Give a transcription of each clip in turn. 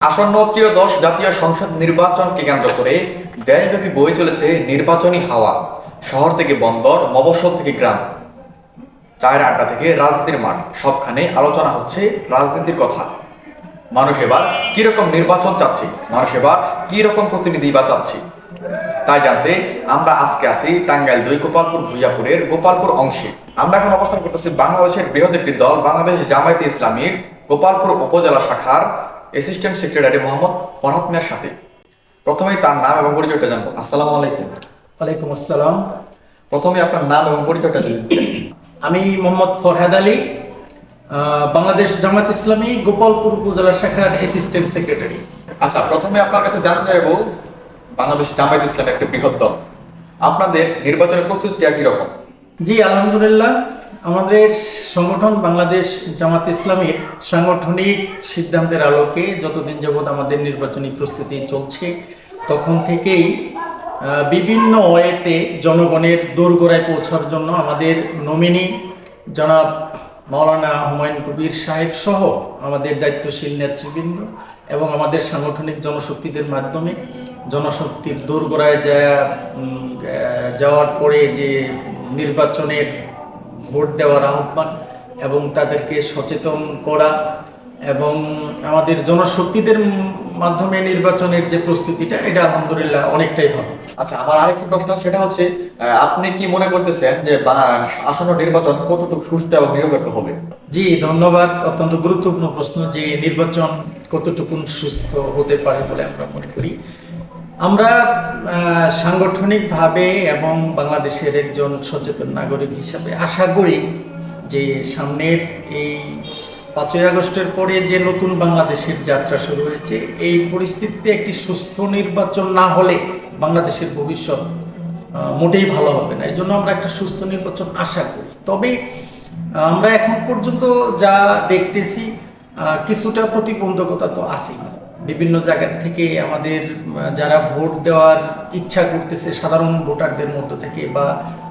আসন্ন দশ জাতীয় সংসদ নির্বাচনকে কেন্দ্র করে দেশব্যাপী বয়ে চলেছে নির্বাচনী হাওয়া। শহর থেকে বন্দর, মফস্বল থেকে গ্রাম। চায়ের আড্ডা থেকে রাজনীতির মাঠ। সবখানে আলোচনা হচ্ছে রাজনীতির কথা। মানুষ এবার কীরকম নির্বাচন চাচ্ছে? মানুষ এবার কীরকম প্রতিনিধি বা চাচ্ছে? তাই জানতে আমরা আজকে আছি টাঙ্গাইল দুই, গোপালপুর, ভুইয়াপুরের গোপালপুর অংশে। আমরা এখন অবস্থান করতেছি বাংলাদেশের বৃহৎ একটি দল, বাংলাদেশ জামায়াতে ইসলামীর গোপালপুর উপজেলা শাখার অ্যাসিস্ট্যান্ট সেক্রেটারি মোহাম্মদ ফরহাদ মিয়ার সাথে। প্রথমেই তার নাম এবং পরিচয়টা জানব। আসসালামু আলাইকুম। ওয়ালাইকুম আসসালাম। প্রথমে আপনার নাম এবং পরিচয়টা দিন আমি মোহাম্মদ ফরহাদ আলী বাংলাদেশ জামাত ইসলামী গোপালপুর উপজেলা শাখার অ্যাসিস্ট্যান্ট সেক্রেটারি আচ্ছা প্রথমে আপনার কাছে জানতে চাইব বাংলাদেশ জামায়াত ইসলাম একটা বৃহৎ দল। আপনাদের নির্বাচনের প্রস্তুতিটা কীরকম? জি আলহামদুলিল্লাহ। আমাদের সংগঠন বাংলাদেশ জামাত ইসলামের সাংগঠনিক সিদ্ধান্তের আলোকে যতদিন যাবৎ আমাদের নির্বাচনী প্রস্তুতি চলছে, তখন থেকেই বিভিন্ন ওয়েতে জনগণের দোরগোড়ায় পৌঁছার জন্য আমাদের নমিনি জনাব মাওলানা হুমায়ুন কবির সাহেব সহ আমাদের দায়িত্বশীল নেতৃবৃন্দ এবং আমাদের সাংগঠনিক জনশক্তিদের মাধ্যমে জনশক্তির দোরগোড়ায় যাওয়ার পরে যে নির্বাচনের ভোট দেওয়ার আহ্বান এবং তাদেরকে সচেতন করা এবং আমাদের জনশক্তিদের মাধ্যমে নির্বাচনের যে প্রস্তুতিটা এটা আলহামদুলিল্লাহ অনেকটাই ভালো। আচ্ছা আমার আরেকটি প্রশ্ন সেটা হচ্ছে আপনি কি মনে করতেছেন যে আসন্ন নির্বাচন কতটুকু সুষ্ঠু এবং নিরপেক্ষ হবে? জি ধন্যবাদ। অত্যন্ত গুরুত্বপূর্ণ প্রশ্ন যে নির্বাচন কতটুকু সুস্থ হতে পারে বলে আমরা মনে করি। আমরা সাংগঠনিকভাবে এবং বাংলাদেশের একজন সচেতন নাগরিক হিসাবে আশা করি যে সামনের এই পাঁচই আগস্টের পরে যে নতুন বাংলাদেশের যাত্রা শুরু হয়েছে, এই পরিস্থিতিতে একটি সুস্থ নির্বাচন না হলে বাংলাদেশের ভবিষ্যৎ মোটেই ভালো হবে না। এই জন্য আমরা একটা সুস্থ নির্বাচন আশা করি। তবে আমরা এখন পর্যন্ত যা দেখতেছি কিছুটা প্রতিবন্ধকতা তো আছে বিভিন্ন জায়গা থেকে আমাদের যারা ভোট দেওয়ার ইচ্ছা করতেছে, সাধারণ ভোটারদের মধ্য থেকে বা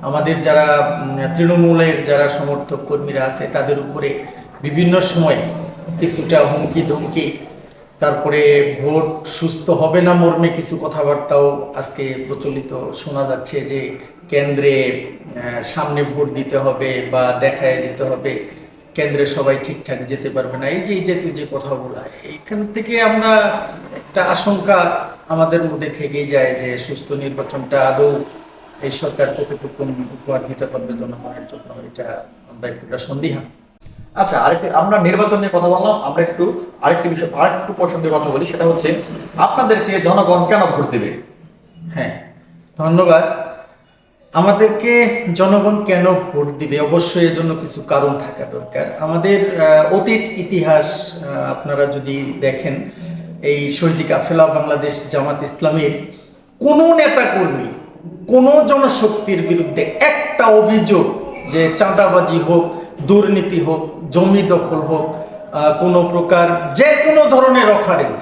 আমাদের যারা তৃণমূলের যারা সমর্থক কর্মীরা আছে, তাদের উপরে বিভিন্ন সময়ে কিছুটা হুমকি ধমকি, তারপরে ভোট সুস্থ হবে না মর্মে কিছু কথাবার্তাও আজকে প্রচলিত শোনা যাচ্ছে যে কেন্দ্রে সামনে ভোট দিতে হবে বা দেখায় দিতে হবে। কেন্দ্রে সবাই ঠিকঠাক যেতে পারবে না। এই যে এই জাতীয় যে কথা বলা এইখান থেকে আমরা একটা আশঙ্কা আমাদের মধ্যে থেকেই যায় যে সুস্থ নির্বাচনটা আদৌ এই সরকার কতটুকু উপহার দিতে পারবে জনগণের জন্য এটা আমরা একটুটা সন্দিহান আচ্ছা আরেকটি আমরা নির্বাচন নিয়ে কথা বললাম আমরা একটু আরেকটি বিষয় আরেকটু প্রসঙ্গে কথা বলি সেটা হচ্ছে আপনাদেরকে জনগণ কেন ভোট দেবে? হ্যাঁ ধন্যবাদ। আমাদেরকে জনগণ কেন ভোট দিবে? অবশ্যই এর জন্য কিছু কারণ থাকা দরকার। আমাদের অতীত ইতিহাস আপনারা যদি দেখেন, এই শহীদ কাফেলা বাংলাদেশ জামাত ইসলামের কোনো নেতাকর্মী, কোনো জনশক্তির বিরুদ্ধে একটা অভিযোগ যে চাঁদাবাজি হোক, দুর্নীতি হোক, জমি দখল হোক কোনো প্রকার যে কোনো ধরনের অফারেন্স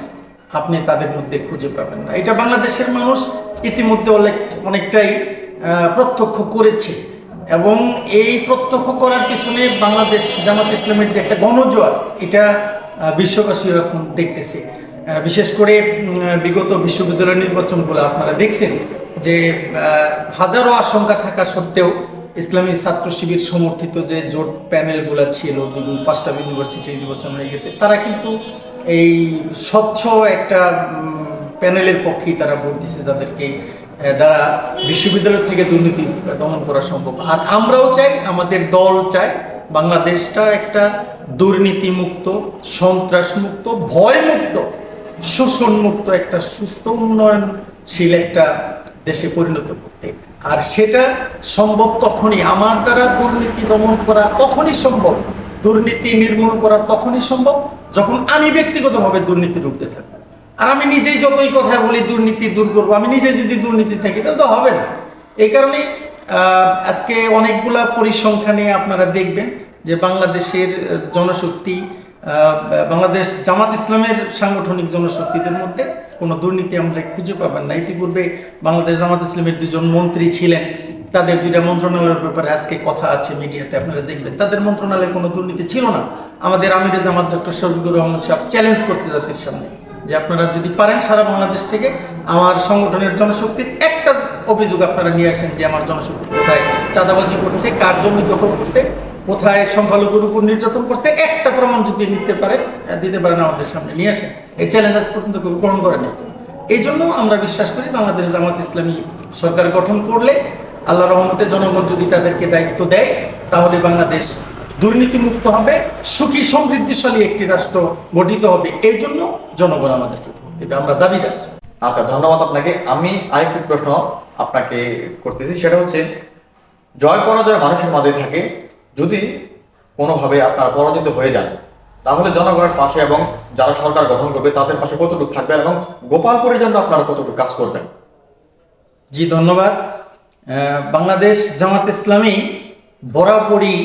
আপনি তাদের মধ্যে খুঁজে পাবেন না। এটা বাংলাদেশের মানুষ ইতিমধ্যে অনেক, অনেকটাই প্রত্যক্ষ করেছে। এবং এই প্রত্যক্ষ করার পিছনে বাংলাদেশ জামাত ইসলামের যে একটা গণজোয়ার, এটা বিশ্ববাসী এখন দেখতেছে। বিশেষ করে বিগত বিশ্ববিদ্যালয় নির্বাচনগুলো আপনারা দেখছেন যে হাজারো আশঙ্কা থাকা সত্ত্বেও ইসলামী ছাত্র শিবির সমর্থিত যে জোট প্যানেলগুলো ছিল বিভিন্ন পাঁচটা ইউনিভার্সিটি নির্বাচন হয়ে গেছে, তারা কিন্তু এই স্বচ্ছ একটা প্যানেলের পক্ষেই তারা ভোট দিছে, যাদেরকে দ্বারা বিশ্ববিদ্যালয় থেকে দুর্নীতি দমন করা সম্ভব। আর আমরাও চাই, আমাদের দল চায় বাংলাদেশটা একটা দুর্নীতিমুক্ত, সন্ত্রাসমুক্ত, ভয়মুক্ত, শোষণমুক্ত, একটা সুস্থ, উন্নয়নশীল একটা দেশে পরিণত করতে। আর সেটা সম্ভব তখনই, আমার দ্বারা দুর্নীতি দমন করা তখনই সম্ভব, দুর্নীতি নির্মূল করা তখনই সম্ভব, যখন আমি ব্যক্তিগতভাবে দুর্নীতি ঊর্ধ্বে থাকব। আর আমি নিজেই যতই কথা বলি, দুর্নীতি দূর করব। আমি নিজে যদি দুর্নীতি থাকি, তাহলে তো হবে না। এই কারণে আজকে অনেকগুলা পরিসংখ্যানে আপনারা দেখবেন যে বাংলাদেশের জনশক্তি বাংলাদেশ জামাত ইসলামের সাংগঠনিক জনশক্তিদের মধ্যে কোনো দুর্নীতি আমরা খুঁজে পাবেন না। ইতিপূর্বে বাংলাদেশ জামাত ইসলামের দুজন মন্ত্রী ছিলেন। তাদের দুইটা মন্ত্রণালয়ের ব্যাপারে আজকে কথা আছে মিডিয়াতে, আপনারা দেখবেন। তাদের মন্ত্রণালয়ে কোনো দুর্নীতি ছিল না। আমাদের আমিরে জামাত ডক্টর শফিকুর রহমান সাহেব চ্যালেঞ্জ করছে জাতির সামনে। যে আপনারা যদি পারেন সারা বাংলাদেশ থেকে আমার সংগঠনের জনশক্তির একটা অভিযোগ আপনারা নিয়ে আসেন যে আমার জনশক্তি কোথায় চাঁদাবাজি করছে কার জমি দখল করছে কোথায় সংখ্যালঘুর উপর নির্যাতন করছে একটা প্রমাণ যদি নিতে আহ, দিতে পারেন আমাদের সামনে নিয়ে আসেন। এই চ্যালেঞ্জ আজ পর্যন্ত কেউ গ্রহণ করে তো। এই জন্য আমরা বিশ্বাস করি বাংলাদেশ জামাত ইসলামী সরকার গঠন করলে আল্লাহ রহমতে জনগণ যদি তাদেরকে দায়িত্ব দেয় তাহলে বাংলাদেশ দুর্নীতিমুক্ত হবে সুখী সমৃদ্ধিশালী একটি রাষ্ট্র গঠিত হবে। এই জন্য জনগণ আমাদেরকে ভোট দেবে আমরা দাবিদার। আচ্ছা ধন্যবাদ আপনাকে। আমি আরেকটি প্রশ্ন আপনাকে করতেছি সেটা হচ্ছে জয় পরাজয় মানুষের মাঝে থাকে যদি কোনোভাবে আপনারা পরাজিত হয়ে যান তাহলে জনগণের পাশে এবং যারা সরকার গঠন করবে তাদের পাশে কতটুকু থাকবেন এবং গোপালপুরের জন্য আপনারা কতটুকু কাজ করবেন? জি ধন্যবাদ। বাংলাদেশ জামাত ইসলামী বরাবরই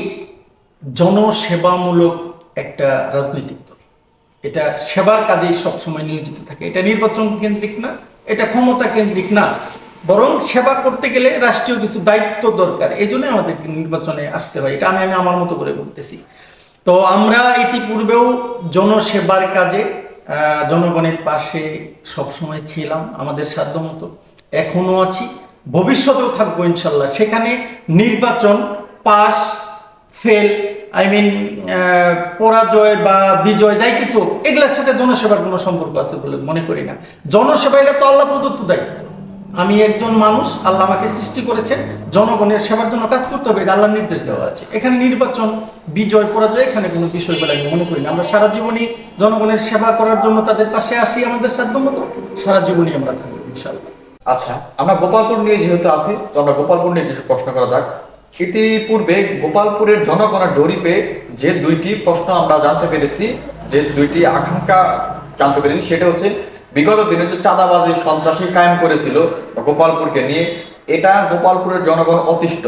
জনসেবামূলক একটা রাজনৈতিক দল। এটা সেবার কাজেই সবসময় নিয়োজিত থাকে। এটা নির্বাচন কেন্দ্রিক না, এটা ক্ষমতা কেন্দ্রিক না। বরং সেবা করতে গেলে রাষ্ট্রীয় কিছু দায়িত্ব দরকার। এই জন্য আমাদেরকে নির্বাচনে আসতে হয়। এটা আমি আমি আমার মতো করে বলতেছি। তো আমরা ইতিপূর্বেও জনসেবার কাজে জনগণের পাশে সবসময় ছিলাম আমাদের সাধ্য মতো। এখনও আছি। ভবিষ্যতেও থাকব ইনশাল্লাহ। সেখানে নির্বাচন পাস ফেল আই মিন পরাজয় বা বিজয়, যাই কিছু এগুলোর সাথে জনসেবার কোনো সম্পর্ক আছে বলে মনে করি না। জনসেবা এটা তো আল্লাহ প্রদত্ত দায়িত্ব। আমি একজন মানুষ, আল্লাহ আমাকে সৃষ্টি করেছেন, জনগণের সেবার জন্য কাজ করতে হবে, এটা আল্লাহর নির্দেশ দেওয়া আছে। এখানে নির্বাচন, বিজয়, পরাজয়, এখানে কোনো বিষয় বলে আমি মনে করি না। আমরা সারা জীবনই জনগণের সেবা করার জন্য তাদের পাশে আসি, আমাদের সাধ্য মতো। সারা জীবনই আমরা থাকব ইনশাল্লাহ আচ্ছা আমরা গোপালপুর নিয়ে যেহেতু আছি, তো আমরা গোপালপুর নিয়ে প্রশ্ন করা যাক। ইতিপূর্বে গোপালপুরের জনগণের জরিপে যে দুইটি প্রশ্ন আমরা জানতে পেরেছি, যে দুইটি আকাঙ্ক্ষা জানতে পেরেছি, সেটা হচ্ছে বিগত দিনে যে চাঁদাবাজি সন্ত্রাসী কায়েম করেছিল গোপালপুরকে নিয়ে, এটা গোপালপুরের জনগণ অতিষ্ঠ।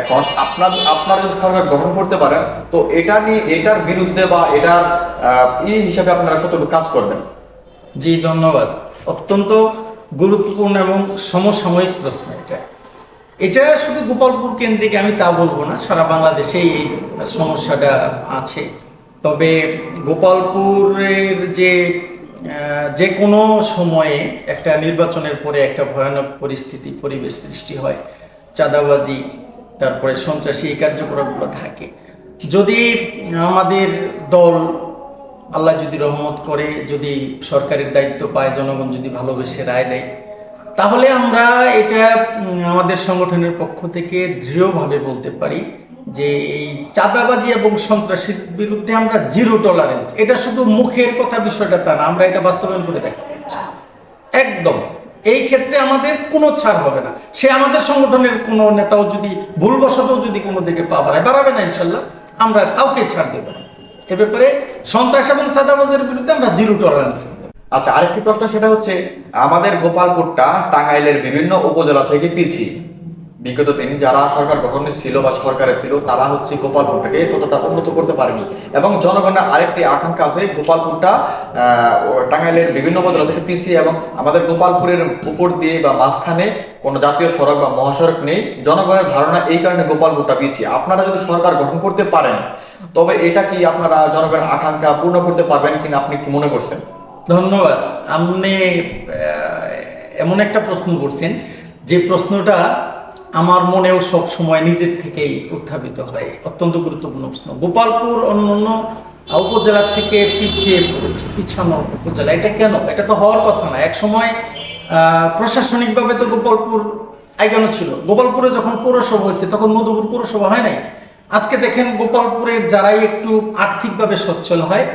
এখন আপনার, আপনারা যদি সরকার গ্রহণ করতে পারেন, তো এটা নিয়ে, এটার বিরুদ্ধে বা এটার ই হিসাবে আপনারা কতটুকু কাজ করবেন? জি, ধন্যবাদ। অত্যন্ত গুরুত্বপূর্ণ এবং সমসাময়িক প্রশ্ন এটা। এটা শুধু গোপালপুর কেন্দ্রিক, আমি তা বলব না, সারা বাংলাদেশেই এই সমস্যাটা আছে। তবে গোপালপুরের যে যে কোনো সময়ে একটা নির্বাচনের পরে একটা ভয়ানক পরিস্থিতি, পরিবেশ সৃষ্টি হয়, চাঁদাবাজি, তারপরে সন্ত্রাসী এই কার্যকলাপগুলো থাকে। যদি আমাদের দল আল্লাহ যদি রহমত করে, যদি সরকারের দায়িত্ব পায়, জনগণ যদি ভালোবেসে রায় দেয় তাহলে আমরা এটা আমাদের সংগঠনের পক্ষ থেকে দৃঢ়ভাবে বলতে পারি যে এই চাঁদাবাজি এবং সন্ত্রাসীর বিরুদ্ধে আমরা জিরো টলারেন্স এটা শুধু মুখের কথা বিষয়টা তা না, আমরা এটা বাস্তবায়ন করে দেখাবো একদম। এই ক্ষেত্রে আমাদের কোনো ছাড় হবে না। সে আমাদের সংগঠনের কোনো নেতাও যদি ভুলবশত যদি কোনো দিকে পা বাড়ায়, বাড়াবে না ইনশাল্লাহ, আমরা কাউকে ছাড় দেবো না। এ ব্যাপারে সন্ত্রাস এবং সাদাবাজের বিরুদ্ধে আমরা জিরো টলারেন্স আচ্ছা আরেকটি প্রশ্ন, সেটা হচ্ছে, আমাদের গোপালপুরটা টাঙ্গাইলের বিভিন্ন উপজেলা থেকে পিছিয়ে। বিগত দিন যারা সরকার গঠনে ছিল বা সরকারে ছিল, তারা হচ্ছে গোপালপুরটাকে ততটা উন্নত করতে পারেনি। এবং জনগণের আরেকটি আকাঙ্ক্ষা আছে, গোপালপুরটা টাঙ্গাইলের বিভিন্ন উপজেলা থেকে পিছিয়ে এবং আমাদের গোপালপুরের উপর দিয়ে বা মাঝখানে কোনো জাতীয় সড়ক বা মহাসড়ক নেই। জনগণের ধারণা এই কারণে গোপালপুরটা পিছিয়ে। আপনারা যদি সরকার গঠন করতে পারেন, তবে এটা কি আপনারা জনগণের আকাঙ্ক্ষা পূর্ণ করতে পারবেন কিনা আপনি কি মনে করছেন? ধন্যবাদ। আপনি এমন একটা প্রশ্ন করছেন, যে প্রশ্নটা আমার মনেও সব সময় নিজের থেকেই উত্থাপিত হয়। অত্যন্ত গুরুত্বপূর্ণ প্রশ্ন। গোপালপুর অন্য অন্য উপজেলার থেকে পিছিয়ে পড়েছে, পিছানো উপজেলা। এটা কেন? এটা তো হওয়ার কথা না। এক সময় প্রশাসনিকভাবে তো গোপালপুর আইগানো ছিল। গোপালপুরে যখন পৌরসভা হয়েছে, তখন মধুপুর পৌরসভা হয় নাই। আজকে দেখেন গোপালপুরের যারাই একটু আর্থিকভাবে সচ্ছল হয়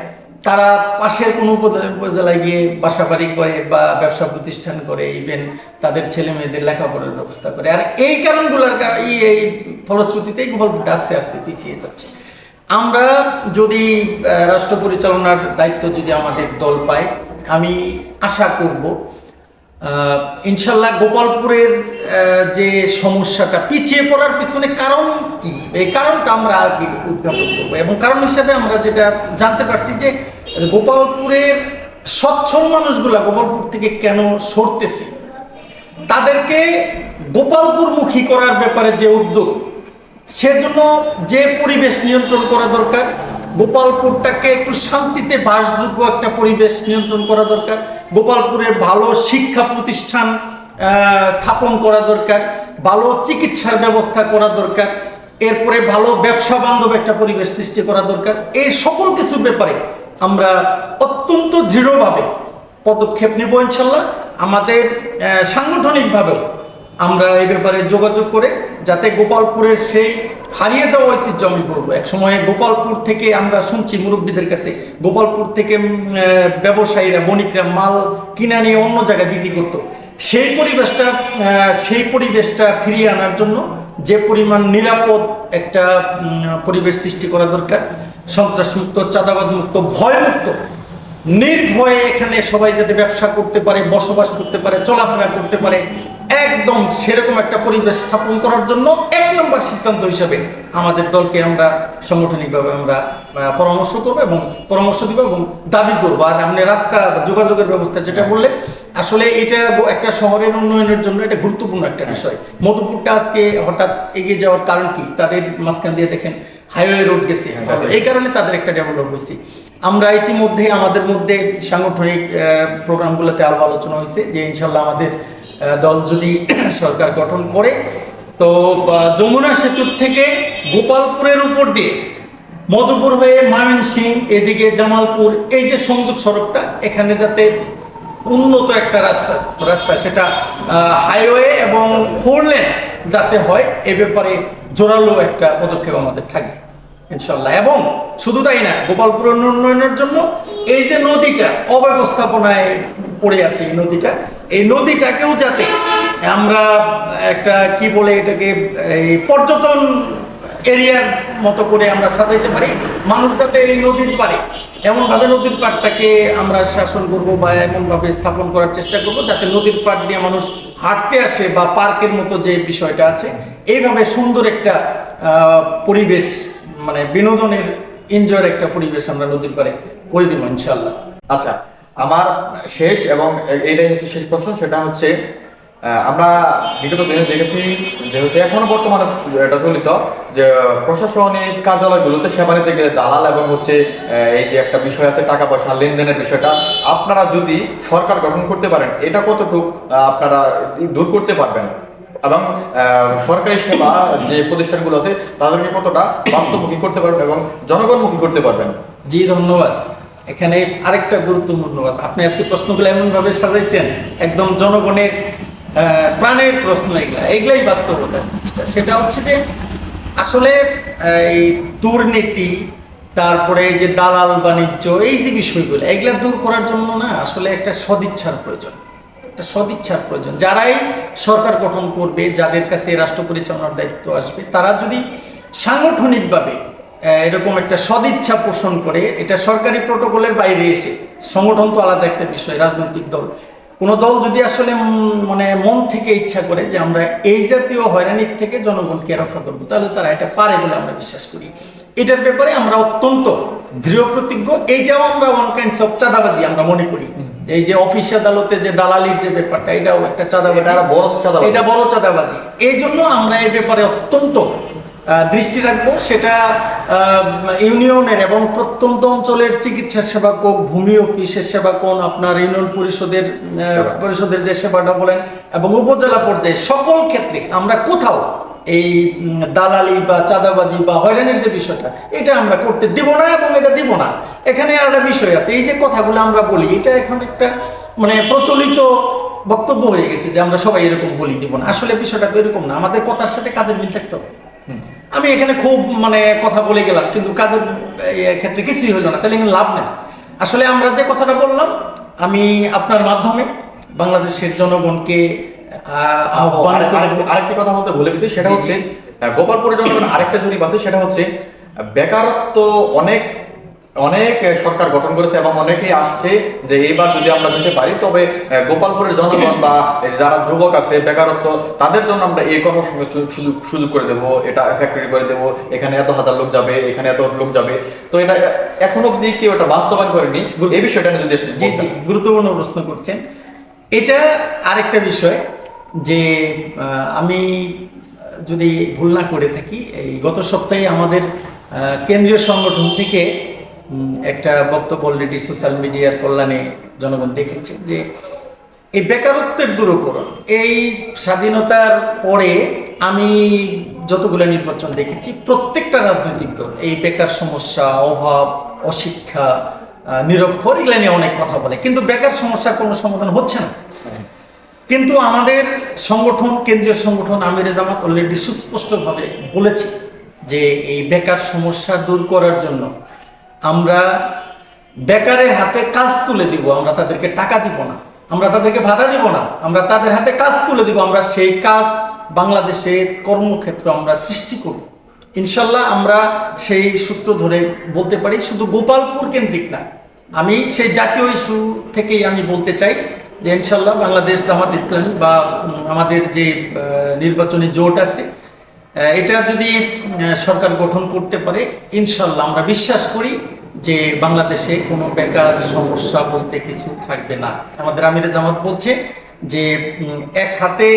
তারা পাশের কোনো উপজেলা- উপজেলায় গিয়ে বাসা বাড়ি করে বা ব্যবসা প্রতিষ্ঠান করে ইভেন তাদের ছেলে মেয়েদের লেখাপড়ার ব্যবস্থা করে। আর এই কারণগুলোর এই এই ফলশ্রুতিতেই গোপালপুরটা আস্তে আস্তে পিছিয়ে যাচ্ছে। আমরা যদি রাষ্ট্র পরিচালনার দায়িত্ব যদি আমাদের দল পায়, আমি আশা করব ইনশাল্লাহ গোপালপুরের যে সমস্যাটা পিছিয়ে পড়ার পিছনে কারণ কি? এই কারণটা আমরা আগে উদ্ঘাটন করব। এবং কারণ হিসাবে আমরা যেটা জানতে পারছি যে গোপালপুরের সচ্ছল মানুষগুলা গোপালপুর থেকে কেন সরতেছে? তাদেরকে গোপালপুরমুখী করার ব্যাপারে যে উদ্যোগ, সেজন্য যে পরিবেশ নিয়ন্ত্রণ করা দরকার, গোপালপুরটাকে একটু শান্তিতে বাসযোগ্য একটা পরিবেশ নিয়ন্ত্রণ করা দরকার, গোপালপুরের ভালো শিক্ষা প্রতিষ্ঠান স্থাপন করা দরকার, ভালো চিকিৎসার ব্যবস্থা করা দরকার, এরপরে ভালো ব্যবসা বান্ধব একটা পরিবেশ সৃষ্টি করা দরকার, এই সকল কিছুর ব্যাপারে আমরা অত্যন্ত দৃঢ়ভাবে পদক্ষেপ নেব ইনশাল্লাহ। আমাদের সাংগঠনিকভাবেও আমরা এই ব্যাপারে যোগাযোগ করে যাতে গোপালপুরের সেই হারিয়ে যাওয়া ঐতিহ্য আমি বলব। এক সময় গোপালপুর থেকে আমরা শুনছি মুরব্বীদের কাছে, গোপালপুর থেকে ব্যবসায়ীরা, বণিকরা মাল কিনা নিয়ে অন্য জায়গায় বিক্রি করতো। সেই পরিবেশটা সেই পরিবেশটা ফিরিয়ে আনার জন্য যে পরিমাণ নিরাপদ একটা পরিবেশ সৃষ্টি করা দরকার সন্ত্রাসমুক্ত চাঁদাবাজ মুক্ত ভয়মুক্ত নির্ভয়ে এখানে সবাই যাতে ব্যবসা করতে পারে বসবাস করতে পারে চলাফেরা করতে পারে একদম সেরকম একটা পরিবেশ স্থাপন করার জন্য এক নম্বর সিদ্ধান্ত হিসাবে আমাদের দলকে আমরা সাংগঠনিকভাবে আমরা পরামর্শ করব এবং পরামর্শ দিব এবং দাবি করব। আর আপনি রাস্তা বা যোগাযোগের ব্যবস্থা যেটা বললেন আসলে এটা একটা শহরের উন্নয়নের জন্য এটা গুরুত্বপূর্ণ একটা বিষয়। মধুপুরটা আজকে হঠাৎ এগিয়ে যাওয়ার কারণ কি? তাদের মাঝখান দিয়ে দেখেন হাইওয়ে রোড গেছে। এই কারণে তাদের একটা ডেভেলপ হয়েছে। আমরা ইতিমধ্যে আমাদের মধ্যে সাংগঠনিক প্রোগ্রামগুলোতে আলাপ আলোচনা হয়েছে যে ইনশাল্লাহ আমাদের দল যদি সরকার গঠন করে তো যমুনা সেতুর থেকে গোপালপুরের উপর দিয়ে মধুপুর হয়ে ময়মনসিং এদিকে জামালপুর এই যে সংযোগ সড়কটা এখানে যাতে উন্নত একটা রাস্তা রাস্তা সেটা হাইওয়ে এবং ফোর লেন যাতে হয়, এ ব্যাপারে জোরালো একটা পদক্ষেপ আমাদের থাকবে ইনশাল্লাহ এবং শুধু তাই না গোপালপুরের উন্নয়নের জন্য এই যে নদীটা, অব্যবস্থাপনায় পড়ে আছে এই নদীটা, এই নদীটাকেও যাতে আমরা একটা, কি বলে এটাকে, এই পর্যটন এরিয়ার মতো করে আমরা সাজাইতে পারি, মানুষ যাতে এই নদীর পাড়ে এমনভাবে নদীর পাড়টাকে আমরা শাসন করব বা এমনভাবে স্থাপন করার চেষ্টা করব, যাতে নদীর পাড় দিয়ে মানুষ হাঁটতে আসে বা পার্কের মতো যে বিষয়টা আছে, এইভাবে সুন্দর একটা পরিবেশ মানে বিনোদনের এনজয়ের একটা পরিবেশ আমরা নদীর পারে করে দিব ইনশাল্লাহ আচ্ছা আমার শেষ এবং এটাই হচ্ছে শেষ প্রশ্ন, সেটা হচ্ছে আমরা বিগত দিনে দেখেছি যে হচ্ছে এখনও বর্তমানে এটা চলিত যে প্রশাসনিক কার্যালয়গুলোতে সেবা নিতে গেলে দালাল এবং হচ্ছে এই যে একটা বিষয় আছে টাকা পয়সা লেনদেনের বিষয়টা, আপনারা যদি সরকার গঠন করতে পারেন, এটা কতটুকু আপনারা দূর করতে পারবেন? এবং সরকারি সেবা যে প্রতিষ্ঠানগুলো আছে, তাদেরকে কতটা বাস্তবমুখী করতে পারবেন এবং জনগণমুখী করতে পারবেন? জি, ধন্যবাদ। এখানে আরেকটা গুরুত্বপূর্ণ আপনি আজকে প্রশ্নগুলো এমনভাবে সাজাইছেন, একদম জনগণের প্রাণের প্রশ্ন এগুলা, এগুলাই বাস্তবতা। সেটা হচ্ছে যে আসলে এই দুর্নীতি, তারপরে এই যে দালাল বাণিজ্য, এই যে বিষয়গুলো, এগুলা দূর করার জন্য না আসলে একটা সদিচ্ছার প্রয়োজন। একটা সদিচ্ছার প্রয়োজন। যারাই সরকার গঠন করবে, যাদের কাছে রাষ্ট্র পরিচালনার দায়িত্ব আসবে, তারা যদি সাংগঠনিকভাবে এরকম একটা সদিচ্ছা পোষণ করে, এটা সরকারি প্রোটোকলের বাইরে এসে, সংগঠন তো আলাদা একটা বিষয়, রাজনৈতিক দল কোনো দল যদি আসলে মানে মন থেকে ইচ্ছা করে যে আমরা এই জাতীয় হয়রানির থেকে জনগণকে রক্ষা করব তাহলে তারা এটা পারে বলে আমরা বিশ্বাস করি। এটার ব্যাপারে আমরা অত্যন্ত দৃঢ় প্রতিজ্ঞ এইটাও আমরা ওয়ান কাইন্ডস অফ চাঁদাবাজি আমরা মনে করি। এই যে অফিস আদালতে যে দালালির যে ব্যাপারটা এটাও একটা চাঁদাবাজি। এটা বড় চাঁদাবাজি। এটা বড় চাঁদাবাজি। এই জন্য আমরা এই ব্যাপারে অত্যন্ত দৃষ্টি রাখব সেটা ইউনিয়নের এবং প্রত্যন্ত অঞ্চলের চিকিৎসা সেবা কোক ভূমি অফিসের সেবা কোন আপনার ইউনিয়ন পরিষদের পরিষদের যে সেবাটা বলেন এবং উপজেলা পর্যায়ে সকল ক্ষেত্রে আমরা কোথাও এই দালালি বা চাঁদাবাজি বা হয়রানির যে বিষয়টা এটা আমরা করতে দিব না এবং এটা দিব না। এখানে আর একটা বিষয় আছে এই যে কথাগুলো আমরা বলি এটা এখন একটা মানে প্রচলিত বক্তব্য হয়ে গেছে যে আমরা সবাই এরকম বলি দিব না। আসলে বিষয়টা তো এরকম না আমাদের কথার সাথে কাজের মিল থাকতে হবে। আমি এখানে খুব মানে কথা বলে গেলাম কিন্তু কাজের ক্ষেত্রে কিছুই হলো না তাহলে এখানে লাভ নেই। আসলে আমরা যে কথাটা বললাম আমি আপনার মাধ্যমে বাংলাদেশের জনগণকে আরেকটি- কথা বলতে ভুলে গেছি সেটা হচ্ছে গোপালপুরের জনগণ আরেকটা জরিপ আছে সেটা হচ্ছে বেকারত্ব অনেক অনেক সরকার গঠন করেছে এবং অনেকেই আসছে যে এইবার যদি আমরা যেতে পারি তবে গোপালপুরের জনগণ বা যারা যুবক আছে বেকারত্ব তাদের জন্য আমরা এই কর্মসংস্থান সুযোগ সুযোগ করে দেবো। এটা ফ্যাক্টরি করে দেবো। এখানে এত হাজার লোক যাবে এখানে এত লোক যাবে। তো এটা এখনও অব্দি কেউ এটা বাস্তবায়ন করেনি। এই বিষয়টা যদি জি জি গুরুত্বপূর্ণ প্রশ্ন করছেন। এটা আরেকটা বিষয় যে আমি যদি ভুল না করে থাকি এই গত সপ্তাহে আমাদের কেন্দ্রীয় সংগঠন থেকে একটা বক্তব্য অলরেডি সোশ্যাল মিডিয়ার কল্যাণে জনগণ দেখেছে যে এই বেকারত্বের দূরকরণ, এই স্বাধীনতার পরে আমি যতগুলো নির্বাচন দেখেছি, প্রত্যেকটা রাজনৈতিক দল, এই বেকার সমস্যা, অভাব, অশিক্ষা নিরক্ষর, এগুলো নিয়ে অনেক কথা বলে। কিন্তু বেকার সমস্যার কোনো সমাধান হচ্ছে না। কিন্তু আমাদের সংগঠন, কেন্দ্রীয় সংগঠন আমির জামাত অলরেডি সুস্পষ্টভাবে বলেছে যে এই বেকার সমস্যা দূর করার জন্য আমরা বেকারের হাতে কাজ তুলে দিব, আমরা তাদেরকে টাকা দিব না। আমরা তাদেরকে ভাতা দিব না, আমরা তাদের হাতে কাজ তুলে দিব, আমরা সেই কাজ বাংলাদেশের কর্মক্ষেত্র আমরা সৃষ্টি করব। ইনশাল্লাহ আমরা সেই সূত্র ধরে বলতে পারি, শুধু গোপালপুর কেন্দ্রিক না, আমি সেই জাতীয় ইস্যু থেকেই আমি বলতে চাই যে ইনশাল্লাহ বাংলাদেশ জামাত ইসলামী বা আমাদের যে নির্বাচনী জোট আছে এটা যদি সরকার গঠন করতে পারে ইনশাল্লাহ আমরা বিশ্বাস করি যে বাংলাদেশে কোনো বেকার সমস্যা বলতে কিছু থাকবে না। আমাদের আমিরে জামাত বলছে যে এক হাতে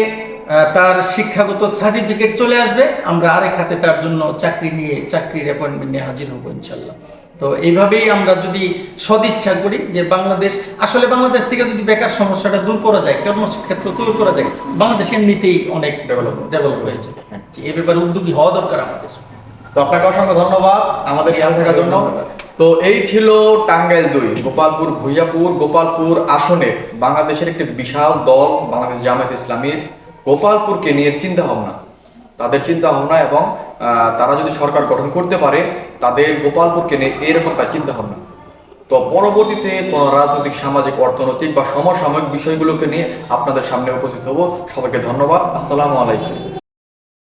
তার শিক্ষাগত সার্টিফিকেট চলে আসবে, আমরা আরেক হাতে তার জন্য চাকরি নিয়ে, চাকরির অ্যাপয়েন্টমেন্ট নিয়ে হাজির হব ইনশাল্লাহ তো এইভাবেই আমরা যদি সদিচ্ছা করি যে বাংলাদেশ, আসলে বাংলাদেশ থেকে যদি বেকার সমস্যাটা দূর করা যায়, কর্মক্ষেত্র তৈরি করা যায়, বাংলাদেশ এমনিতেই অনেক ডেভেলপ ডেভেলপ হয়েছে। এ ব্যাপারে উদ্যোগী হওয়া দরকার আমাদের। তো আপনাকে অসংখ্য ধন্যবাদ আমাদের সাথে থাকার জন্য। তো এই ছিল টাঙ্গাইল দুই গোপালপুর ভুইয়াপুর গোপালপুর আসনে বাংলাদেশের একটি বিশাল দল বাংলাদেশ জামায়াত ইসলামীর গোপালপুরকে নিয়ে চিন্তা ভাবনা তাদের চিন্তা ভাবনা এবং তারা যদি সরকার গঠন করতে পারে তাদের গোপালপুরকে নিয়ে এরকম তার চিন্তা ভাবনা তো পরবর্তীতে কোনো রাজনৈতিক সামাজিক অর্থনৈতিক বা সমসাময়িক বিষয়গুলোকে নিয়ে আপনাদের সামনে উপস্থিত হব। সবাইকে ধন্যবাদ। আসসালামু আলাইকুম।